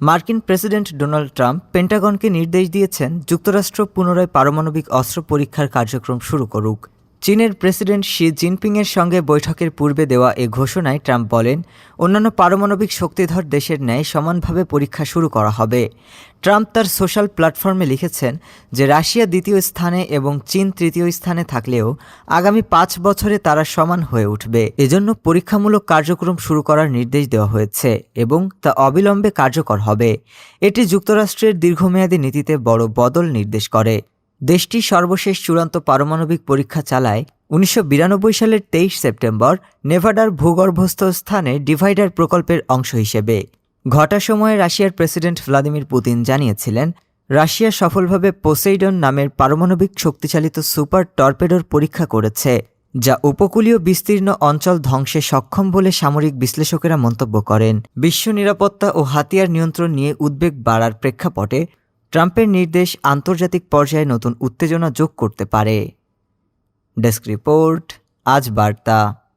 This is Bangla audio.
মার্কিন প্রেসিডেন্ট ডোনাল্ড ট্রাম্প পেন্টাগনকে নির্দেশ দিয়েছেন যুক্তরাষ্ট্র পুনরায় পারমাণবিক অস্ত্র পরীক্ষার কার্যক্রম শুরু করুক। চীনের প্রেসিডেন্ট শি জিনপিংয়ের সঙ্গে বৈঠকের পূর্বে দেওয়া এ ঘোষণায় ট্রাম্প বলেন, অন্যান্য পারমাণবিক শক্তিধর দেশের ন্যায় সমানভাবে পরীক্ষা শুরু করা হবে। ট্রাম্প তার সোশ্যাল প্ল্যাটফর্মে লিখেছেন যে রাশিয়া দ্বিতীয় স্থানে এবং চীন তৃতীয় স্থানে থাকলেও আগামী পাঁচ বছরে তারা সমান হয়ে উঠবে। এজন্য পরীক্ষামূলক কার্যক্রম শুরু করার নির্দেশ দেওয়া হয়েছে এবং তা অবিলম্বে কার্যকর হবে। এটি যুক্তরাষ্ট্রের দীর্ঘমেয়াদী নীতিতে বড় বদল নির্দেশ করে। দেশটি সর্বশেষ চূড়ান্ত পারমাণবিক পরীক্ষা চালায় উনিশশো বিরানব্বই সালের তেইশ সেপ্টেম্বর নেভাডার ভূগর্ভস্থ স্থানে ডিভাইডার প্রকল্পের অংশ হিসেবে। ঘটা সময়ে রাশিয়ার প্রেসিডেন্ট ভ্লাদিমির পুতিন জানিয়েছিলেন, রাশিয়া সফলভাবে পোসেইডন নামের পারমাণবিক শক্তিচালিত সুপার টর্পেডোর পরীক্ষা করেছে, যা উপকূলীয় বিস্তীর্ণ অঞ্চল ধ্বংসে সক্ষম বলে সামরিক বিশ্লেষকেরা মন্তব্য করেন। বিশ্ব নিরাপত্তা ও হাতিয়ার নিয়ন্ত্রণ নিয়ে উদ্বেগ বাড়ার প্রেক্ষাপটে ট্রাম্পের নির্দেশ আন্তর্জাতিক পর্যায়ে নতুন উত্তেজনা যোগ করতে পারে। ডেস্ক রিপোর্ট আজ বার্তা।